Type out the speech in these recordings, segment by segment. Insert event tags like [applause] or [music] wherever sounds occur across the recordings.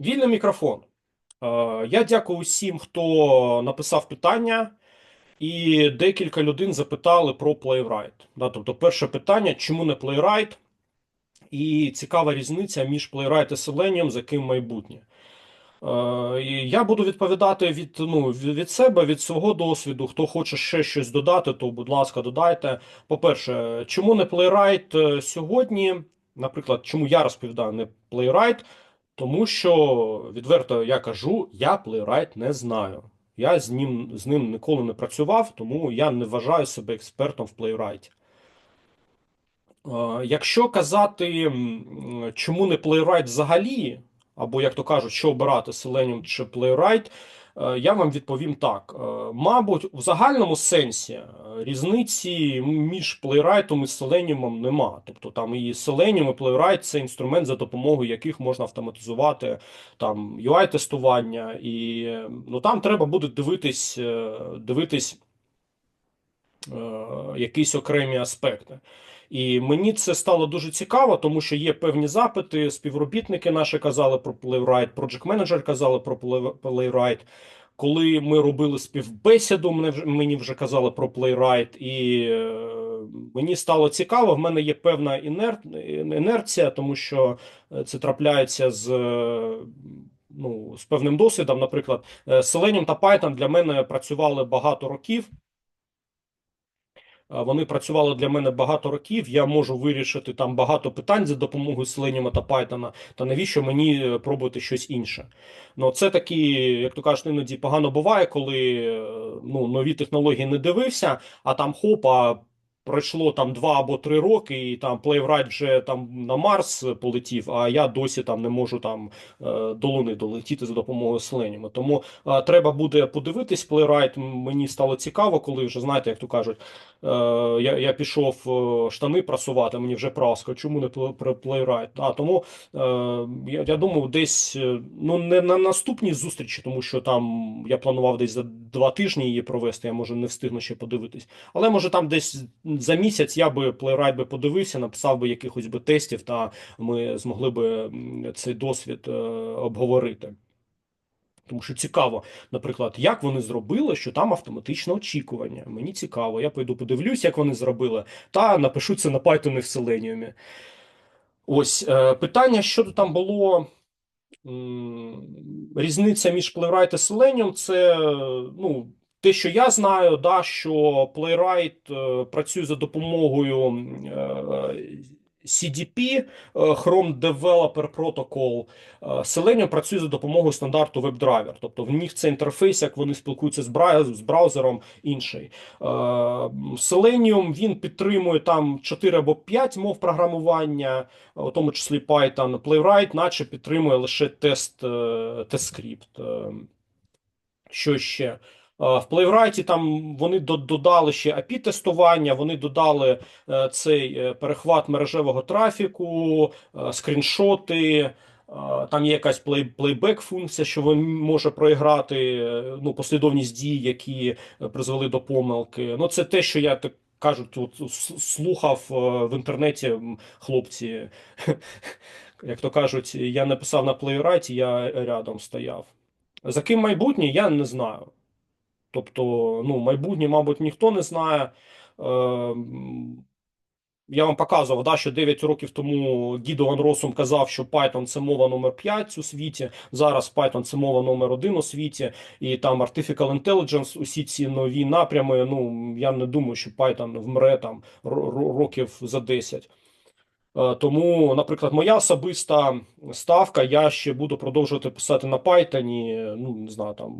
Вільний мікрофон. Е, Я дякую усім, хто написав питання, і декілька людей запитали про. Да, тобто, перше питання: чому не Playwright? І цікава різниця між Playwright і Selenium, з яким майбутнє. Е, Я буду відповідати від, ну, від себе, від свого досвіду. Хто хоче ще щось додати, то, будь ласка, додайте. По-перше, чому не е, сьогодні? Наприклад, чому я розповідаю не Playwright? Тому що, відверто я кажу, я плейрайт не знаю. Я з ним, з ним ніколи не працював, тому я не вважаю себе експертом в Playwright. Е, Якщо казати, чому не плейрайт взагалі, або, як то кажуть, що обирати Selenium чи е, я вам відповім так. Е, Мабуть, в загальному сенсі е, різниці між Playwright і Selenium нема. Тобто там і Selenium, і Playwright – це інструмент, за допомогою яких можна автоматизувати там UI-тестування, і е, ну, там треба буде дивитись, е, дивитись е, якісь окремі аспекти. І мені це стало дуже цікаво, тому що є певні запити. Співробітники наші казали про Playwright, project менеджер казали про Playwright. Коли ми робили співбесіду, мені вже казали про Playwright, і е, мені стало цікаво. В мене є певна інер... інерція, тому що е, це трапляється з, е, ну, з певним досвідом. Наприклад, Selenium та Python для мене працювали багато років. А, Вони працювали для мене багато років. Я можу вирішити там багато питань за допомогою Selenium та Python, та навіщо мені е, пробувати щось інше? Ну, це такі, як то кажуть, іноді погано буває, коли е, ну, нові технології не дивився, а там хоп, а пройшло там два або три роки, і там Playwright вже там на Марс полетів, а я досі там не можу там е, до Луни долетіти за допомогою Selenium. Тому е, треба буде подивитись Playwright. Мені стало цікаво, коли вже знаєте, як то кажуть. Е, я, я пішов штани прасувати, мені вже праска. Чому не пле- про А тому я, я думаю, десь ну не на наступній зустрічі, тому що там я планував десь за два тижні її провести. Я може не встигну ще подивитись. Але може там десь за місяць я би Playwright би подивився, написав би якихось би тестів, та ми змогли би цей досвід е, обговорити. Тому що цікаво, наприклад, як вони зробили, що там автоматичне очікування. Мені цікаво, я пойду подивлюсь, як вони зробили, та напишу це на Python і в Selenium. Ось е, питання, що там було. Різниця між Playwright і Selenium, це ну, те, що я знаю, да, що Playwright е, працює за допомогою е, CDP, е, Chrome Developer Protocol. Е, Selenium працює за допомогою стандарту WebDriver. Тобто в них це інтерфейс, як вони спілкуються з з браузером інший. Е, Selenium він підтримує там 4 або 5 мов програмування, у тому числі Python. Playwright, наче підтримує лише тест, тест-скрипт. Е, Що ще? Е, В Playwright там вони додали ще API-тестування, вони додали е, цей е, перехват мережевого трафіку, скріншоти. Там є якась плей, плейбек функція, що він може проіграти ну, послідовність дій, які призвели до помилки. Ну, це те, що я так кажуть, тут слухав в інтернеті хлопці. [laughs] Як то кажуть, я написав на Playwright, я рядом стояв. За ким майбутнє, я не знаю. Тобто, ну, майбутнє, мабуть, ніхто не знає. Ем, Я вам показував, да, що 9 років тому Гідо Ван Росум казав, що Python це мова номер 5 у світі. Зараз Python це мова номер 1 у світі, і там Artificial Intelligence, усі ці нові напрями. Ну я не думаю, що Python вмре там ро- ро- років за 10. Е, Тому, наприклад, моя особиста ставка, я ще буду продовжувати писати на Python. Ну, не знаю, там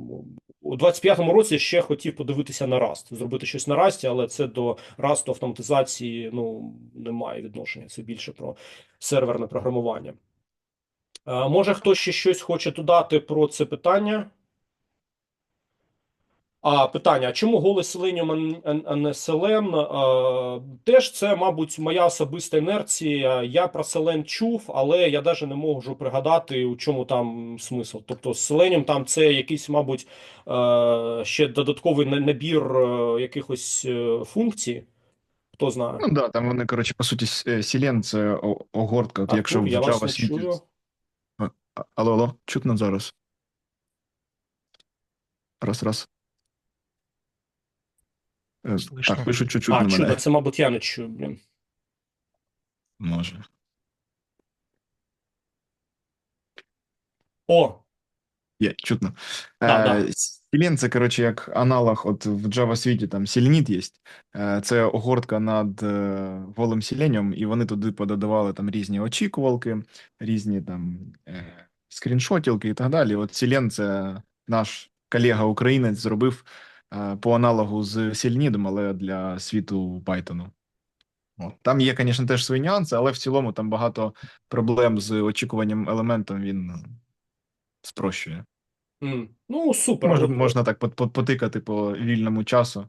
у 25-му році ще хотів подивитися на Rust, зробити щось на Rust, але це до Rust автоматизації ну, немає відношення. Це більше про серверне програмування. Е, Може, хтось ще щось хоче додати про це питання? А питання: а чому голий Selenium, а а а не? А, Теж це, мабуть, моя особиста інерція. Я про Selenium чув, але я навіть не можу пригадати, у чому там смисл. Тобто, Selenium там це якийсь, мабуть, ще додатковий набір е, якихось е, функцій. Хто знає? Ну да, там вони, коротше, по суті, с- е, це огортка. От якщо Артур, в я вас Java не світі. чую. А, А- Алло, алло, чутно зараз. Раз, раз. Е, Слышно. Так, пишуть, що чутно А, мене. чудо, це, мабуть, я не чую, блін. Може. О, Є, чутно. Да, да. Е, Selenium — це, коротше, як аналог, от в Java світі там Selenit є. Е, Це огортка над е, голим Selenium, і вони туди пододавали там різні очікувалки, різні там е, скріншотілки і так далі. От Selenium — це наш колега-українець зробив по аналогу з Selenidом, але для світу Python. От. Там є, звісно, теж свої нюанси, але в цілому там багато проблем з очікуванням елементом він спрощує. м. ну супер. Можна, можна так пот- пот- потикати по вільному часу.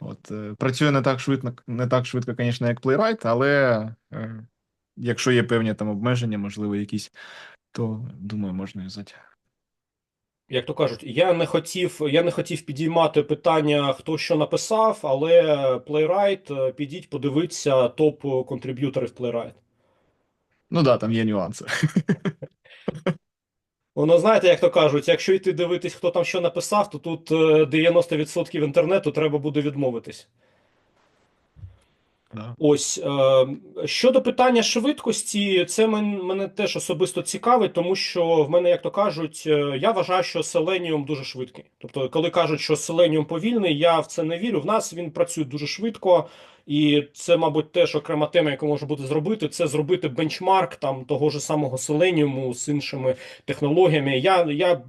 От, е, працює не так швидко, не так швидко, звісно, як Playwright, але е, якщо є певні там обмеження, можливо, якісь, то думаю, можна юзати. Як то кажуть, я не хотів, я не хотів підіймати питання, хто що написав, але Playwright, е, підіть, подивіться топ контриб'юторів Playwright. Ну так, да, там є нюанси. [laughs] Воно знаєте, як то кажуть, якщо йти дивитись, хто там що написав, то тут е, 90% інтернету треба буде відмовитись. Ось е, щодо питання швидкості, це мен- мене теж особисто цікавить, тому що в мене, як то кажуть, е, я вважаю, що Selenium дуже швидкий. Тобто, коли кажуть, що Selenium повільний, я в це не вірю. В нас він працює дуже швидко, і це, мабуть, теж окрема тема, яку може бути зробити, це зробити бенчмарк там того ж самого Selenium з іншими технологіями. Я, я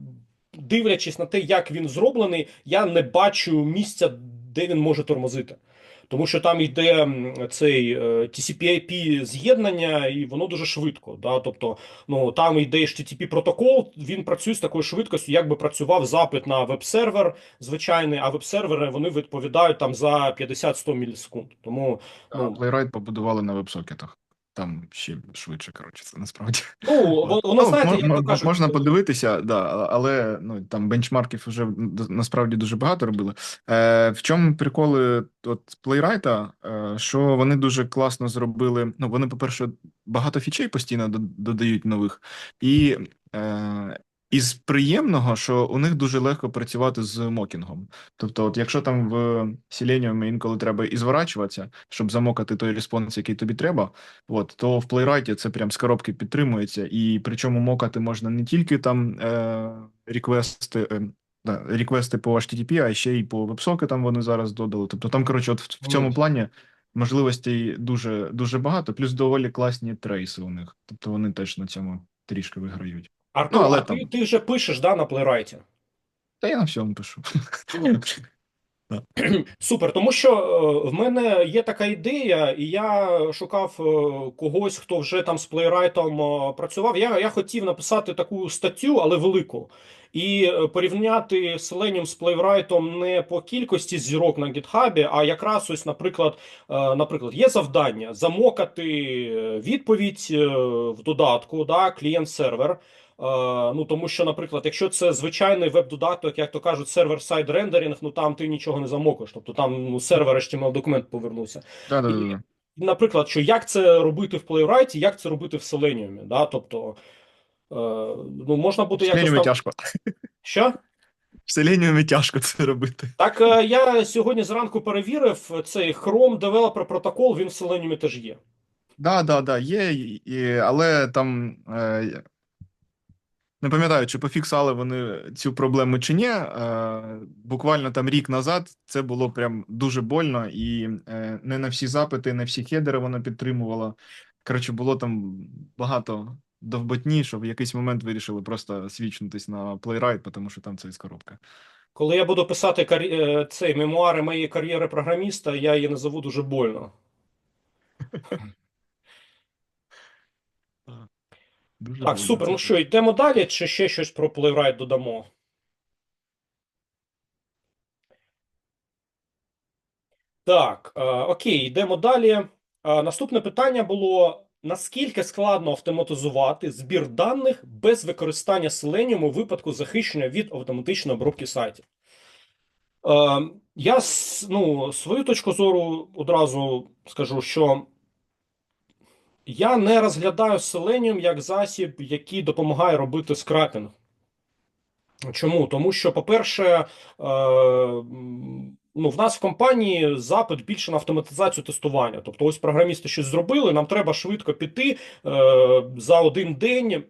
дивлячись на те, як він зроблений, я не бачу місця, де він може тормозити. Тому що там йде цей е, TCP/IP з'єднання, і воно дуже швидко. Да? Тобто, ну там йде HTTP протокол, він працює з такою швидкістю, як би працював запит на веб-сервер звичайний, а веб-сервери вони відповідають там за 50-100 мілісекунд. Тому ну, Playwright побудували на веб-сокетах. Там ще швидше, коротше, це насправді. ну [laughs] воно, Ну, знаєте, як кажуть, можна подивитися, да, але ну там бенчмарків вже насправді дуже багато робили. Е, в чому приколи от плейрайта? е, що вони дуже класно зробили. Ну, вони, по-перше, багато фічей постійно до- додають нових, і е, із приємного, що у них дуже легко працювати з мокінгом. Тобто, от якщо там в Selenium інколи треба і зворачуватися, щоб замокати той респонс, який тобі треба. От, то в Playwright це прям з коробки підтримується, і причому мокати можна не тільки там е, реквести, е, да, реквести по HTTP, а ще й по веб-сокетам вони зараз додали. Тобто там, коротше, от в, в цьому плані можливостей дуже, дуже багато, плюс доволі класні трейси у них. Тобто вони теж на цьому трішки виграють. Артур, ну, але а там- ти, ти вже пишеш да, на Playwright? Та я на всьому пишу. [laughs] Супер, тому що е, в мене є така ідея, і я шукав е, когось, хто вже там з плейрайтом е, працював. Я, я хотів написати таку статтю, але велику, і порівняти Selenium з плейрайтом не по кількості зірок на гітхабі, а якраз ось, наприклад, наприклад, є завдання замокати відповідь в додатку, да, клієнт-сервер. Е, Ну, тому що, наприклад, якщо це звичайний веб-додаток, як то кажуть, сервер-сайд рендеринг, ну там ти нічого не замокиш. Тобто там ну, сервер HTML документ повернувся. Да, да, да, да. Наприклад, що як це робити в Playwright, як це робити в Selenium, да? Тобто, е, ну, можна В якось там... тяжко. Що? В Selenium тяжко це робити. Так, е, я сьогодні зранку перевірив цей Chrome Developer Protocol, він в Selenium теж є. Да, да, да, є, і- і, але там е, не пам'ятаю, чи пофіксали вони цю проблему чи ні. Е, буквально там рік назад це було прям дуже больно, і е, не на всі запити, не всі хедери воно підтримувало. Коротше, було там багато довботні, що в якийсь момент вирішили просто свічнутись на Playwright, тому що там це із коробка. Коли я буду писати кар'є- е, цей мемуари моєї кар'єри програміста, я її назову дуже больно. [laughs] Дуже Так, супер. Ну що, йдемо далі, чи ще щось про Playwright додамо? Так, е, окей, йдемо далі. Е, наступне питання було: наскільки складно автоматизувати збір даних без використання Selenium у випадку захищення від автоматичної обробки сайтів? Е, я ну, свою точку зору одразу скажу, що Я не розглядаю Selenium як засіб, який допомагає робити скрапінг. Чому? Тому що, по-перше, е, ну, в нас в компанії запит більше на автоматизацію тестування. Тобто, ось програмісти щось зробили, нам треба швидко піти е, за один день.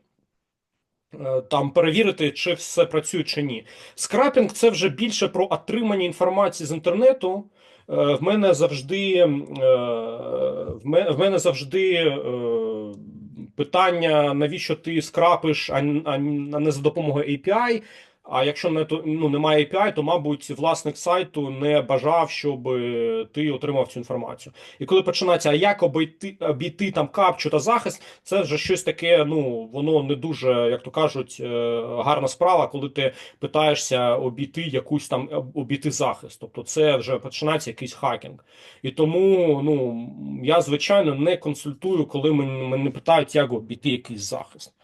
е, Там перевірити, чи все працює чи ні. Скрапінг це вже більше про отримання інформації з інтернету. Е, В мене завжди е, в мене, завжди е, питання, навіщо ти скрапиш, а не за допомогою API. А якщо не то ну немає API, то мабуть власник сайту не бажав, щоб е, ти отримав цю інформацію. І коли починається, а як обійти обійти там капчу та захист, це вже щось таке. Ну воно не дуже, як то кажуть, е, гарна справа, коли ти питаєшся обійти якусь там обійти захист. Тобто, це вже починається якийсь хакінг. І тому ну я звичайно не консультую, коли мене питають, як обійти якийсь захист.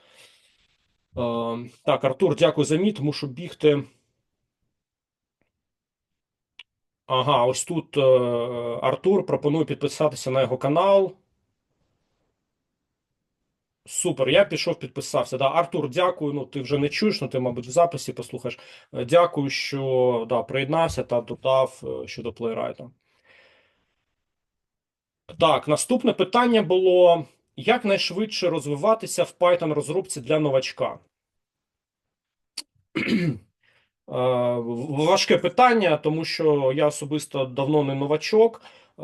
Е, так, Артур, дякую за міт, мушу бігти. Ага, ось тут е, Артур пропонує підписатися на його канал. Супер, я пішов, підписався. Да, Артур, дякую. Ну, ти вже не чуєш, ну ти, мабуть, в записі послухаєш. Е, Дякую, що да, приєднався та додав е, щодо Playwright. Так, наступне питання було: як найшвидше розвиватися в Python розробці для новачка? Е, Важке питання, тому що я особисто давно не новачок. Е,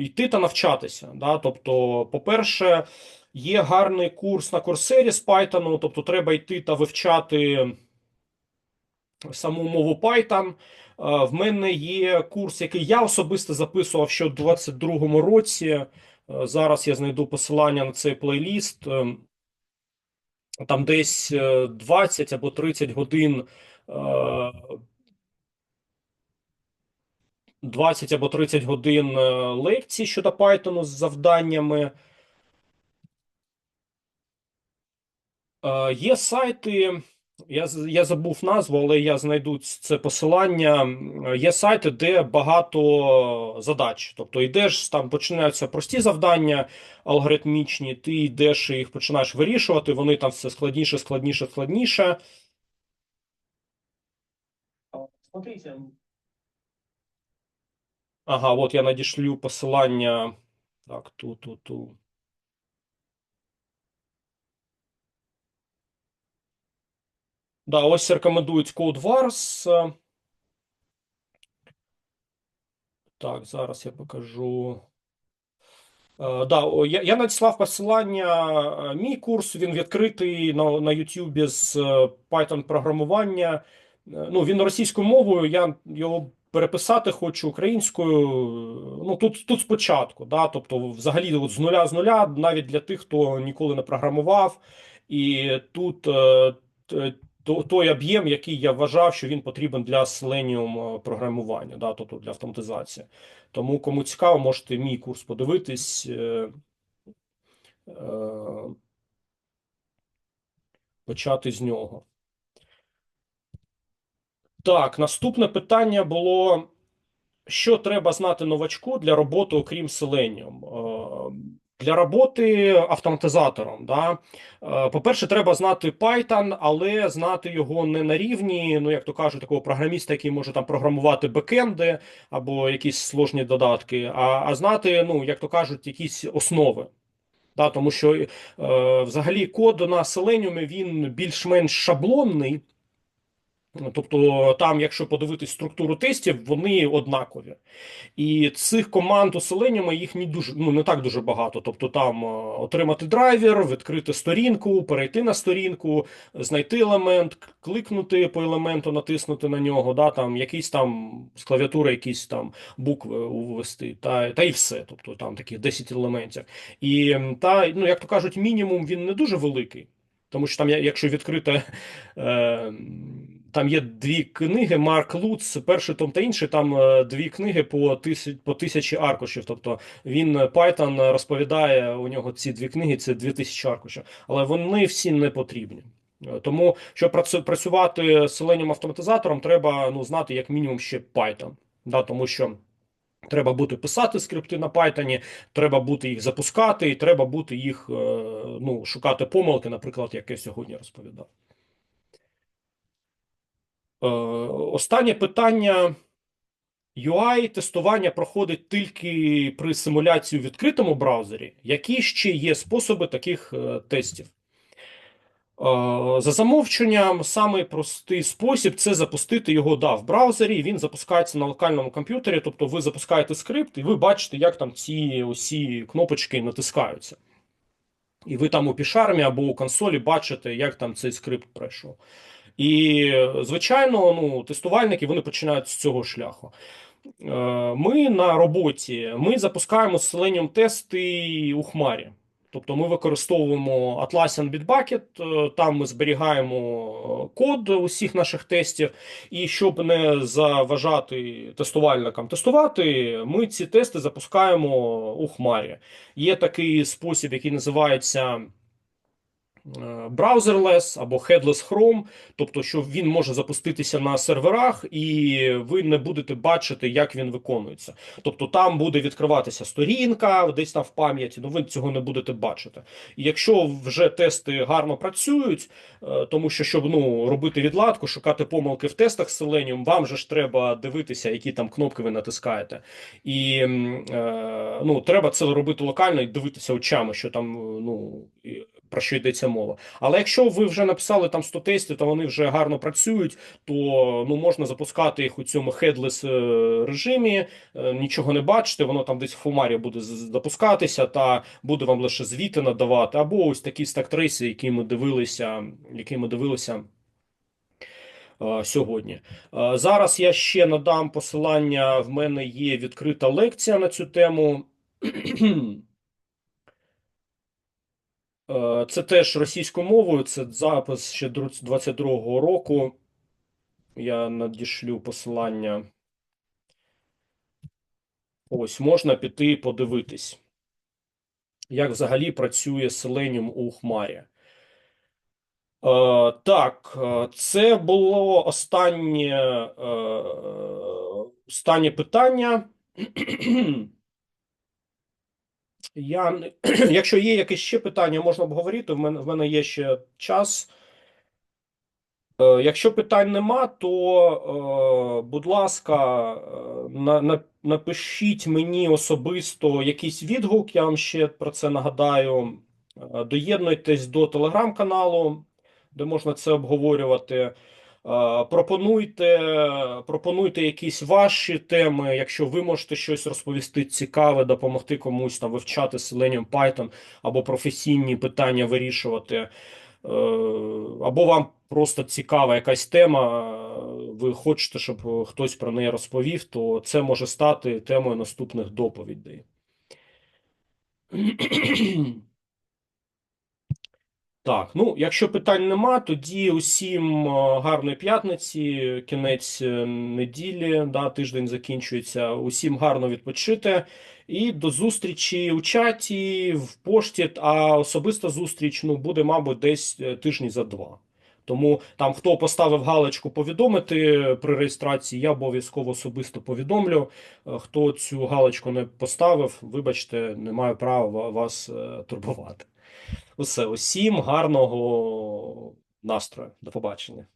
Йти та навчатися. Да? Тобто, по-перше, є гарний курс на Coursera з Python, тобто треба йти та вивчати саму мову Python. Е, В мене є курс, який я особисто записував ще у 22-му році. Е, Зараз я знайду посилання на цей плейліст. Е, Там десь е, 20 або 30 годин. е, 20 або 30 годин е, лекцій щодо Python з завданнями. Е, Є сайти, я, я забув назву, але я знайду це посилання. Є сайти, де багато задач. Тобто йдеш, там починаються прості завдання алгоритмічні, ти йдеш і їх починаєш вирішувати, вони там все складніше, складніше, складніше. Смотрите. Ага, от я надішлю посилання. Так, ту, ту. Да, ось рекомендують CodeWars. Е, Так, зараз я покажу. Е, Да, я, я надіслав посилання. е, Мій курс він відкритий на, на YouTube з е, Python програмування. Ну, він російською мовою. Я його переписати хочу українською. Ну, тут, тут спочатку, да, тобто, взагалі, от з нуля з нуля, навіть для тих, хто ніколи не програмував. І тут той об'єм, який я вважав, що він потрібен для Selenium е, програмування, да, тобто для автоматизації. Тому, кому цікаво, можете мій курс подивитись. е, е, Почати з нього. Так, наступне питання було: що треба знати новачку для роботи, окрім Selenium? Для роботи автоматизатором, да? Е, По-перше, треба знати Python, але знати його не на рівні, ну, як то кажуть, такого програміста, який може там програмувати бекенди або якісь сложні додатки, а, а знати, ну, як то кажуть, якісь основи. Да, тому що е, взагалі код на Selenium він більш-менш шаблонний. Тобто, там, якщо подивитись структуру тестів, вони однакові. І цих команд Selenium їх не дуже ну не так дуже багато. Тобто, там е, отримати драйвер, відкрити сторінку, перейти на сторінку, знайти елемент, кликнути по елементу, натиснути на нього, да, там якісь там з клавіатури, якісь там букви ввести, та, та і все. Тобто там таких 10 елементів. І та, ну, як то кажуть, мінімум він не дуже великий. Тому що там, якщо відкрити, е, там є дві книги, Марк Луц, перший том та інший, там е, дві книги по тисяч, по тисячі аркушів. Тобто він е, Python розповідає, у нього ці дві книги це дві тисячі аркушів, але вони всі не потрібні. Е, Тому, щоб працювати з Selenium автоматизатором, треба ну, знати як мінімум ще Python. Да, тому що Треба буде писати скрипти на Python, треба буде їх запускати, і треба буде їх ну, шукати помилки, наприклад, як я сьогодні розповідав. Е, Останнє питання. UI тестування проходить тільки при симуляції у відкритому браузері. Які ще є способи таких е, тестів? Е, За замовченням, самий простий спосіб це запустити його да, в браузері. Він запускається на локальному комп'ютері. Тобто ви запускаєте скрипт, і ви бачите, як там ці усі кнопочки натискаються. І ви там у пішармі або у консолі бачите, як там цей скрипт пройшов. І, звичайно, ну, тестувальники вони починають з цього шляху. Е, Ми на роботі ми запускаємо Selenium тести у Хмарі. Тобто ми використовуємо Atlassian Bitbucket, е, там ми зберігаємо код усіх наших тестів, і щоб не заважати тестувальникам тестувати, ми ці тести запускаємо у Хмарі. Є такий спосіб, який називається е, Browserless або Headless Chrome, тобто, що він може запуститися на серверах, і ви не будете бачити, як він виконується. Тобто там буде відкриватися сторінка, десь там в пам'яті, ну ви цього не будете бачити. І якщо вже тести гарно працюють, е, тому що щоб ну, робити відладку, шукати помилки в тестах з Selenium, вам же ж треба дивитися, які там кнопки ви натискаєте. І е, ну, треба це робити локально і дивитися очами, що там ну, про що йдеться мова. Але якщо ви вже написали там 100 тестів, то вони вже гарно працюють, то ну, можна запускати їх у цьому headless е, режимі, е, нічого не бачите, воно там десь в фумарі буде запускатися, та буде вам лише звіти надавати, або ось такі стак-трейси, які ми дивилися, які ми дивилися е, сьогодні. Зараз я ще надам посилання. В мене є відкрита лекція на цю тему. [clears throat] Е, Це теж російською мовою, це запис ще 22-го року. Я надішлю посилання. Ось, можна піти подивитись, як взагалі працює Selenium у Хмарі. Е, так, е, це було останнє, е, останнє питання. Я, [clears throat] якщо є якісь ще питання, можна обговорити. В мене, в мене є ще час. Е, Якщо питань нема, то, е, будь ласка, е, на, на, напишіть мені особисто якийсь відгук, я вам ще про це нагадаю. Доєднуйтесь до телеграм-каналу, де можна це обговорювати. Е, Пропонуйте, пропонуйте якісь ваші теми, якщо ви можете щось розповісти цікаве, допомогти комусь там вивчати Selenium Python або професійні питання вирішувати. Е, Або вам просто цікава якась тема, е, ви хочете, щоб хтось про неї розповів, то це може стати темою наступних доповідей. Так, ну, якщо питань нема, тоді усім е, гарної п'ятниці, кінець е, неділі, да, тиждень закінчується. Усім гарно відпочити. І до зустрічі у чаті, в пошті, а особиста зустріч ну, буде, мабуть, десь е, тижні за два. Тому там, хто поставив галочку повідомити при реєстрації, я обов'язково особисто повідомлю. Хто цю галочку не поставив, вибачте, не маю права вас турбувати. Усе, усім гарного настрою. До побачення.